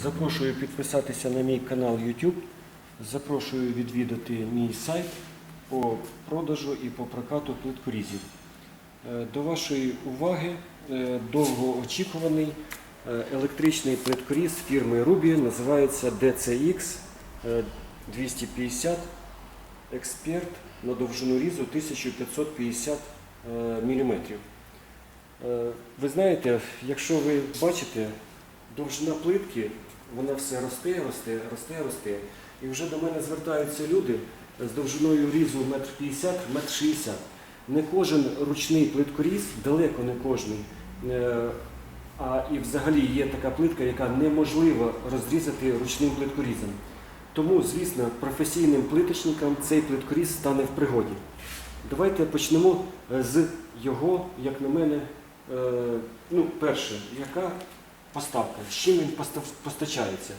Запрошую підписатися на мій канал YouTube. Запрошую відвідати мій сайт по продажу і по прокату плиткорізів. Е, До вашої уваги е, довгоочікуваний е, електричний плиткоріз фірми Ruby називається DCX е, 250 Експерт на довжину різу 1550 мм. Ви знаєте, якщо ви бачите, довжина плитки, вона все росте, росте, росте, росте. І вже до мене звертаються люди з довжиною різу 1,50 м, 1,60 м. Не кожен ручний плиткоріз, далеко не. Е, А і взагалі є така плитка, яка неможливо розрізати ручним плиткорізом. Тому, звісно, професійним плиточникам цей плиткоріз стане в пригоді. Давайте почнемо е, з його, як на мене, е, ну, перше, яка поставка, з чим він постачається.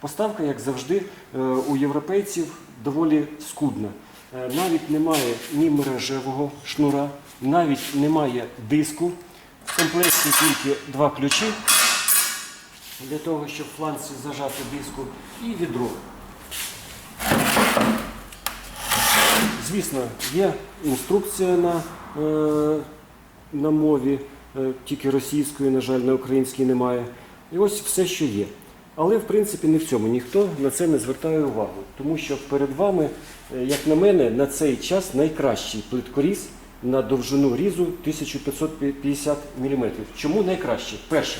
Поставка, як завжди, е, у європейців доволі скудна. Е, Навіть немає ні мережевого шнура, навіть немає диску. В комплекті тільки два ключі для того, щоб в фланці зажати диску, і відро. Звісно, є інструкція на, е, на мові, тільки російської, на жаль, на українській немає. І ось все, що є. Але в принципі не в цьому ніхто на це не звертає увагу, тому що перед вами, е, як на мене, на цей час найкращий плиткоріз на довжину різу 1550 мм. Чому найкращий? Перше,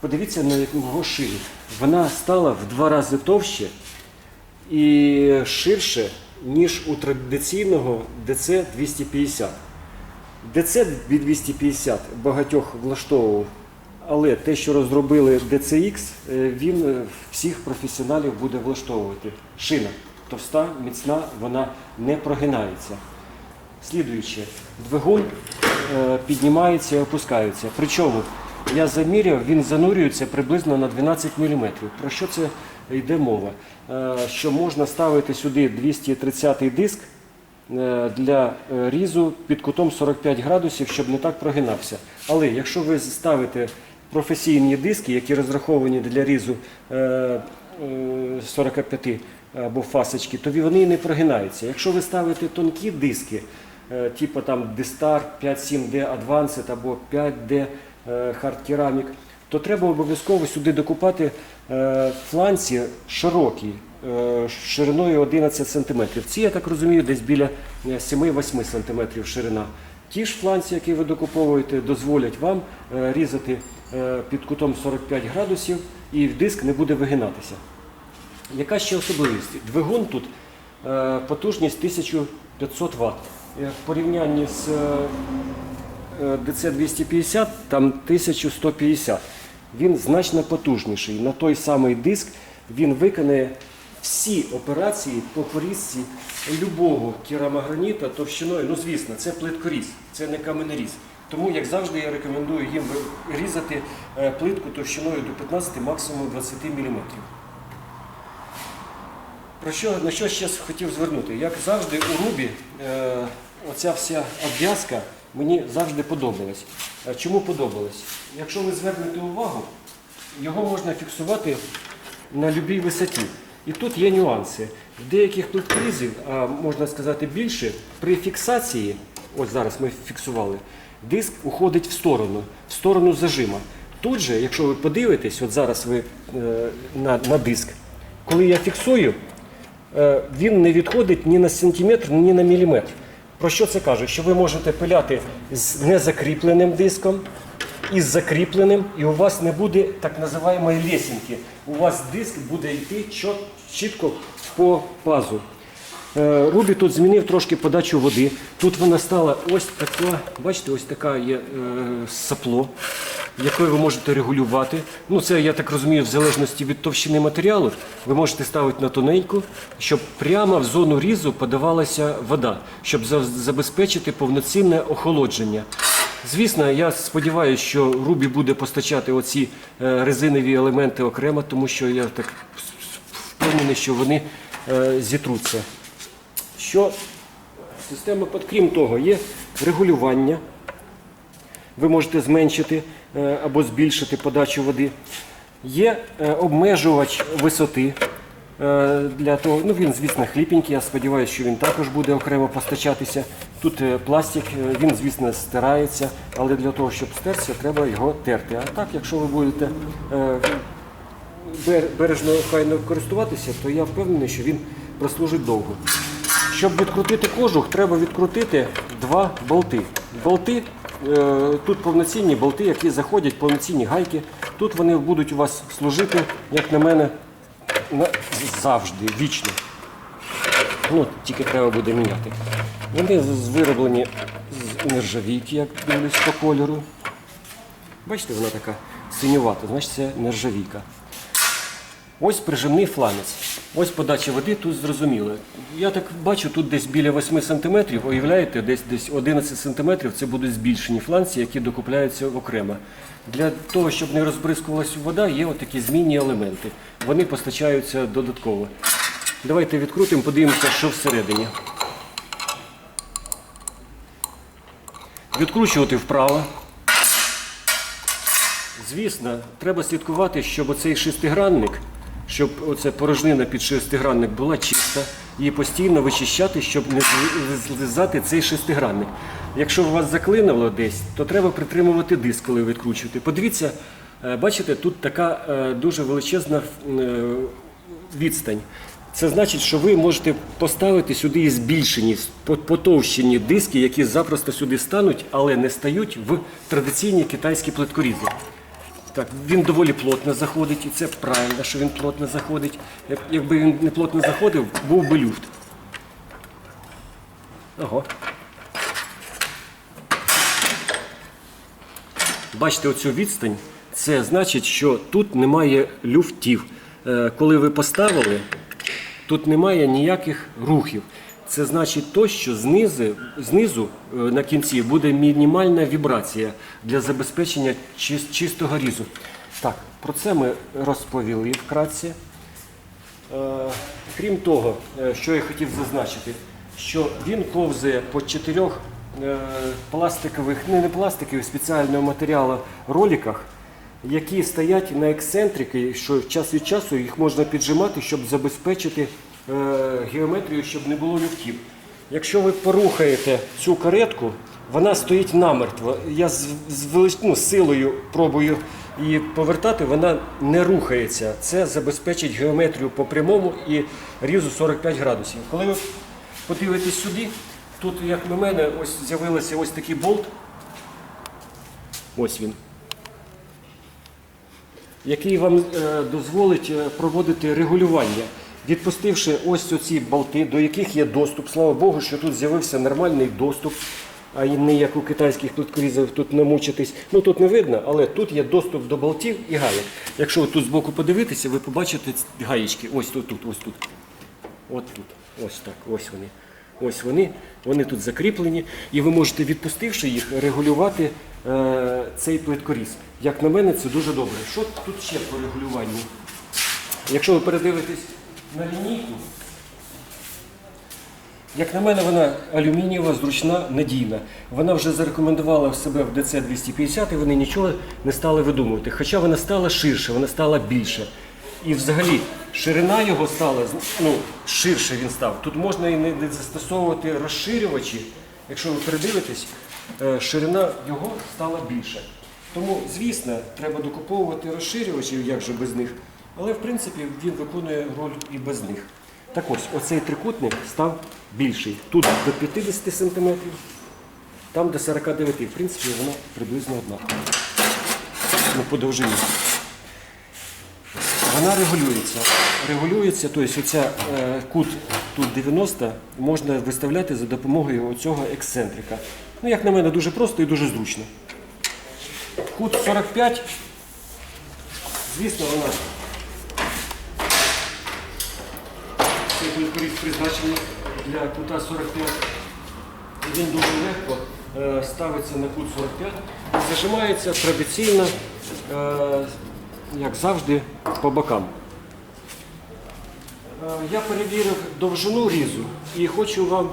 подивіться на його шию. Вона стала в два рази товще і ширше, ніж у традиційного DC 250. DC 250 багатьох влаштовував, але те, що розробили DCX, е, він е, всіх професіоналів буде влаштовувати. Шина товста, міцна, вона не прогинається. Слідуюче, двигун е, піднімається і опускається. Причому я заміряв, він занурюється приблизно на 12 мм. Про що це йде мова? Що можна ставити сюди 230 диск для е, різу під кутом 45 градусів, щоб не так прогинався. Але якщо ви ставите професійні диски, які розраховані для різу е, е, 45 або фасочки, то вони не прогинаються. Якщо ви ставите тонкі диски, е, типу там D-Star 57D Advanced або 5D е, Hard Ceramic, то треба обов'язково сюди докупати е, фланці широкі, е, шириною 11 см. Ці, я так розумію, десь біля е, 7-8 см ширина. Ті ж фланці, які ви докуповуєте, дозволять вам е, різати е, під кутом 45 градусів і диск не буде вигинатися. Яка ще особливість? Двигун тут е, потужність 1500 Вт. Е, В порівнянні з е, DC250 там 1150. Він значно потужніший. На той самий диск він виконає всі операції по порізці любого керамограніта товщиною. Ну, звісно, це плиткоріз, це не каменеріз. Тому, як завжди, я рекомендую їм різати е, плитку товщиною до 15, максимум 20 мм. Про що, на що ще хотів звернути? Як завжди у Рубі, е, оця вся обв'язка мені завжди подобалась. Е, Чому подобалась? Якщо ви звернете увагу, його можна фіксувати на будь-якій висоті. І тут є нюанси. В деяких плиткорізів, а можна сказати більше, при фіксації, ось зараз ми фіксували, диск уходить в сторону, в сторону зажима. Тут же, якщо ви подивитесь, от зараз ви е, на, на диск, коли я фіксую, е, він не відходить ні на сантиметр, ні на міліметр. Про що це каже? Що ви можете пиляти з незакріпленим диском і з закріпленим, і у вас не буде так називаємої лесінки. У вас диск буде йти чітко по пазу. Е, Рубі тут змінив трошки подачу води. Тут вона стала ось така, бачите, ось така є е, сапло, яке ви можете регулювати. Ну, це, я так розумію, в залежності від товщини матеріалу, ви можете ставити на тоненьку, щоб прямо в зону різу подавалася вода, щоб забезпечити повноцінне охолодження. Звісно, я сподіваюся, що Рубі буде постачати оці е, резинові елементи окремо, тому що я так впевнений, що вони е, зітруться. Що система, крім того, є регулювання. Ви можете зменшити е, або збільшити подачу води. Є обмежувач висоти. Е, Для того, ну він, звісно, хліпенький, я сподіваюся, що він також буде окремо постачатися. Тут е, пластик, е, він, звісно, стирається, але для того, щоб стерся, треба його терти. А так, якщо ви будете бережно хайно користуватися, то я впевнений, що він прослужить довго. Щоб відкрутити кожух, треба відкрутити два болти. Болти, тут повноцінні болти, які заходять, повноцінні гайки. Тут вони будуть у вас служити, як на мене, завжди, вічно. Ну, тільки треба буде міняти. Вони вироблені з нержавійки, як дивлюсь по кольору. Бачите, вона така синювата, значить це нержавійка. Ось прижимний фланець. Ось подача води тут зрозуміло. Я так бачу, тут десь біля 8 см, уявляєте, десь десь 11 см це будуть збільшені фланці, які докупляються окремо. Для того, щоб не розбризкувалася вода, є отакі змінні елементи. Вони постачаються додатково. Давайте відкрутимо, подивимося, що всередині. Відкручувати вправо. Звісно, треба слідкувати, щоб оцей шестигранник, щоб оця порожнина під шестигранник була чиста, її постійно вичищати, щоб не зли- злизати цей шестигранник. Якщо у вас заклинило десь, то треба притримувати диск, коли відкручуєте. Подивіться, е, бачите, тут така е, дуже величезна е, відстань. Це значить, що ви можете поставити сюди і збільшені, потовщені диски, які запросто сюди стануть, але не стають в традиційні китайські плиткорізи. Так, він доволі плотно заходить, і це правильно, що він плотно заходить. Як- Якби він не плотно заходив, був би люфт. Ого. Бачите оцю відстань? Це значить, що тут немає люфтів. Е, Коли ви поставили, тут немає ніяких рухів. Це значить то, що знизу, знизу е, на кінці буде мінімальна вібрація для забезпечення чистого різу. Так, про це ми розповіли вкратце. Е, Крім того, е, що я хотів зазначити, що він ковзає по чотирьох пластикових, не, не пластикових, спеціального матеріалу роликах, які стоять на ексцентрики, що час від часу їх можна піджимати, щоб забезпечити геометрію, щоб не було люфтів. Якщо ви порухаєте цю каретку, вона стоїть намертво. Я з, з ну, силою пробую її повертати, вона не рухається. Це забезпечить геометрію по прямому і різу 45 градусів. Коли ви подивитесь сюди, тут, як на мене, ось з'явився ось такий болт. Ось він. Який вам е, дозволить е, проводити регулювання, відпустивши ось ці болти, до яких є доступ. Слава Богу, що тут з'явився нормальний доступ, а не як у китайських плиткорізів тут намучитись. Ну тут не видно, але тут є доступ до болтів і гаєк. Якщо тут збоку подивитися, ви побачите гаєчки. Ось тут, тут, ось тут. От тут. Ось так, ось вони. Ось вони, вони тут закріплені, і ви можете, відпустивши їх, регулювати е, цей плиткоріз. Як на мене, це дуже добре. Що тут ще по регулюванню? Якщо ви передивитесь на лінійку, як на мене, вона алюмінієва, зручна, надійна. Вона вже зарекомендувала себе в ДЦ-250 і вони нічого не стали видумувати. Хоча вона стала ширше, вона стала більше. І взагалі ширина його стала, ну, ширше він став. Тут можна і не застосовувати розширювачі. Якщо ви передивитесь, е, ширина його стала більше. Тому, звісно, треба докуповувати розширювачі, як же без них. Але в принципі він виконує роль і без них. Так ось, оцей трикутник став більший. Тут до 50 см, там до 49 В принципі, воно приблизно однаково. Ну, по довжині. Вона регулюється. Регулюється, тобто оця е, кут тут 90 можна виставляти за допомогою цього ексцентрика. Ну, як на мене, дуже просто і дуже зручно. Кут 45, звісно, вона плиткоріз призначений для кута 45. Він дуже легко е, ставиться на кут 45 і зажимається традиційно, е, як завжди, по бокам. Е, Я перевірив довжину різу і хочу вам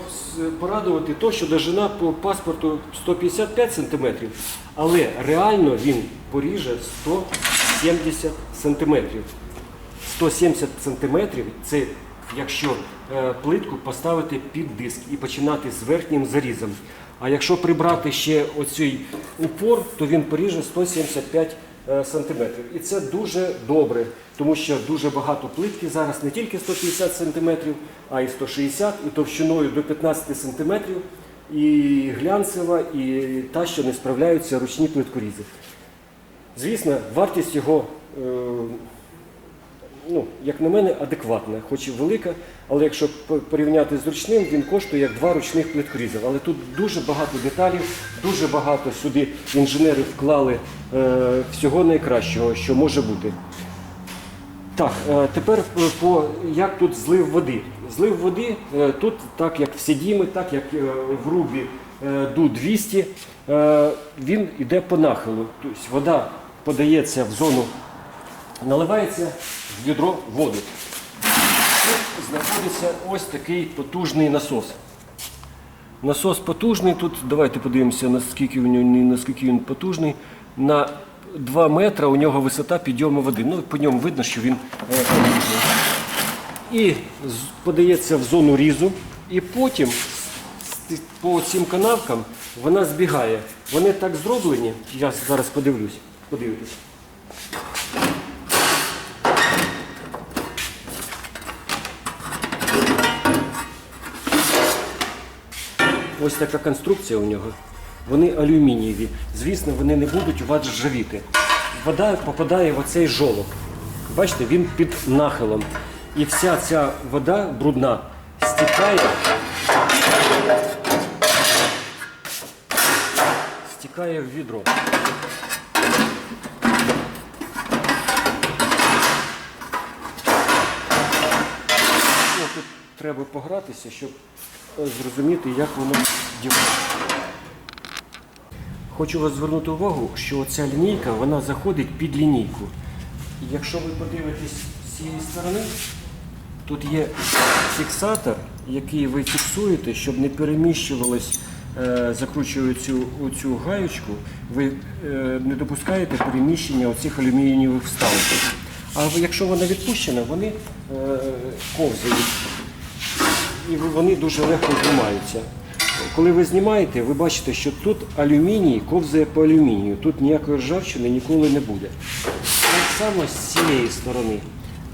порадувати то, що довжина по паспорту 155 см, але реально він поріже 170 сантиметрів. 170 сантиметрів це якщо е, плитку поставити під диск і починати з верхнім зарізом. А якщо прибрати ще оцей упор, то він поріже 175 е, сантиметрів. І це дуже добре, тому що дуже багато плитки зараз не тільки 150 сантиметрів, а й 160, і товщиною до 15 сантиметрів, і глянцева, і та, що не справляються ручні плиткорізи. Звісно, вартість його, е, ну, як на мене, адекватна, хоч і велика, але якщо порівняти з ручним, він коштує як два ручних плиткорізів. Але тут дуже багато деталів, дуже багато сюди інженери вклали е, всього найкращого, що може бути. Так, е, тепер е, по як тут злив води. Злив води е, тут, так як в Сідімі, так як е, в Рубі е, ду 200, е, він йде по нахилу. Тобто вода подається в зону, наливається в відро води. Тут знаходиться ось такий потужний насос. Насос потужний. Тут давайте подивимося, наскільки, нього, наскільки він потужний. На 2 метри у нього висота підйому води. Ну, по ньому видно, що він е, потужний. І подається в зону різу, і потім по цим канавкам вона збігає. Вони так зроблені, я зараз подивлюсь, подивитесь. Ось така конструкція у нього. Вони алюмінієві. Звісно, вони не будуть у вас ржавіти. Вода попадає в оцей жолоб. Бачите, він під нахилом. І вся ця вода брудна стікає. Стікає в відро. Ну, тут треба погратися, щоб зрозуміти, як воно дівається. Хочу вас звернути увагу, що ця лінійка вона заходить під лінійку. Якщо ви подивитесь з цієї сторони, тут є фіксатор, який ви фіксуєте, щоб не переміщувалось, е, закручуючи цю, цю гаючку, ви е, не допускаєте переміщення оцих алюмінієвих вставок. А якщо вона відпущена, вони е, ковзають і вони дуже легко знімаються. Коли ви знімаєте, ви бачите, що тут алюміній ковзає по алюмінію. Тут ніякої ржавчини ніколи не буде. Так само з цієї сторони.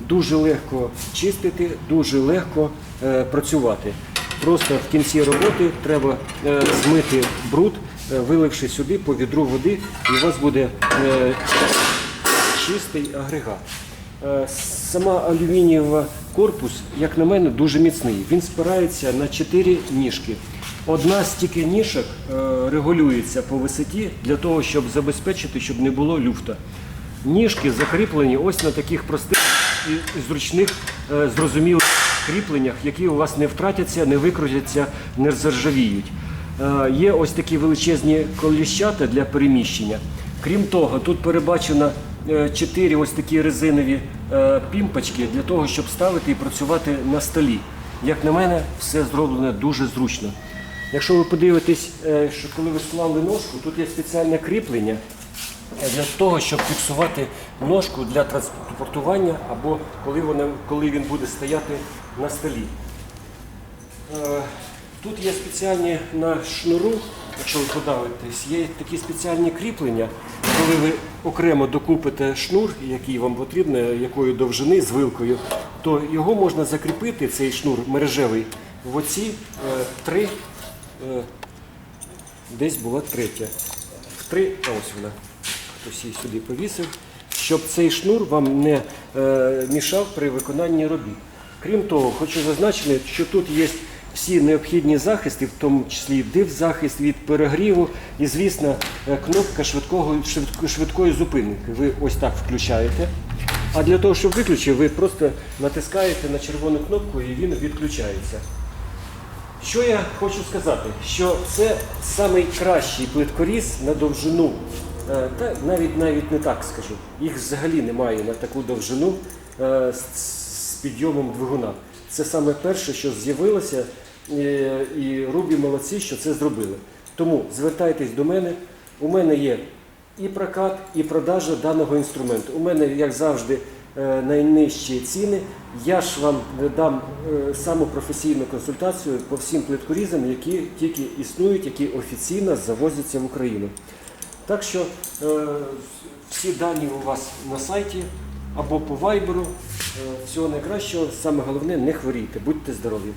Дуже легко чистити, дуже легко е, працювати. Просто в кінці роботи треба е, змити бруд, е, виливши сюди по відру води, і у вас буде е, чистий агрегат. Е, Сама алюмінієва корпус, як на мене, дуже міцний. Він спирається на чотири ніжки. Одна з тільки ніжок е, регулюється по висоті для того, щоб забезпечити, щоб не було люфта. Ніжки закріплені ось на таких простих і зручних, е, зрозумілих кріпленнях, які у вас не втратяться, не викрутяться, не заржавіють. Є ось такі величезні коліщата для переміщення. Крім того, тут перебачено е, чотири ось такі резинові е, пімпочки для того, щоб ставити і працювати на столі. Як на мене, все зроблено дуже зручно. Якщо ви подивитесь, е, що коли ви склали ножку, тут є спеціальне кріплення е, для того, щоб фіксувати ножку для транспортування або коли, вона, коли він буде стояти на столі. Е, Тут є спеціальні на шнуру, якщо ви подавитесь, є такі спеціальні кріплення. Коли ви окремо докупите шнур, який вам потрібен, якої довжини з вилкою, то його можна закріпити, цей шнур мережевий, в оці е, три, е, десь була третя. В три, а ось вона. Хтось її сюди повісив, щоб цей шнур вам не е, мішав при виконанні робіт. Крім того, хочу зазначити, що тут є всі необхідні захисти, в тому числі див-захист від перегріву і, звісно, е, кнопка швидкого, швидко- швидкої зупинки. Ви ось так включаєте. А для того, щоб виключити, ви просто натискаєте на червону кнопку і він відключається. Що я хочу сказати? Що це найкращий плиткоріз на довжину. Е, Та навіть навіть не так скажу. Їх взагалі немає на таку довжину е, з, підйомом двигуна. Це саме перше, що з'явилося, і Рубі молодці, що це зробили. Тому звертайтесь до мене. У мене є і прокат, і продажа даного інструменту. У мене, як завжди, е, найнижчі ціни. Я ж вам дам е, саму професійну консультацію по всім плиткорізам, які тільки існують, які офіційно завозяться в Україну. Так що е, всі дані у вас на сайті або по вайберу. Е, Всього найкращого, саме головне не хворійте, будьте здорові.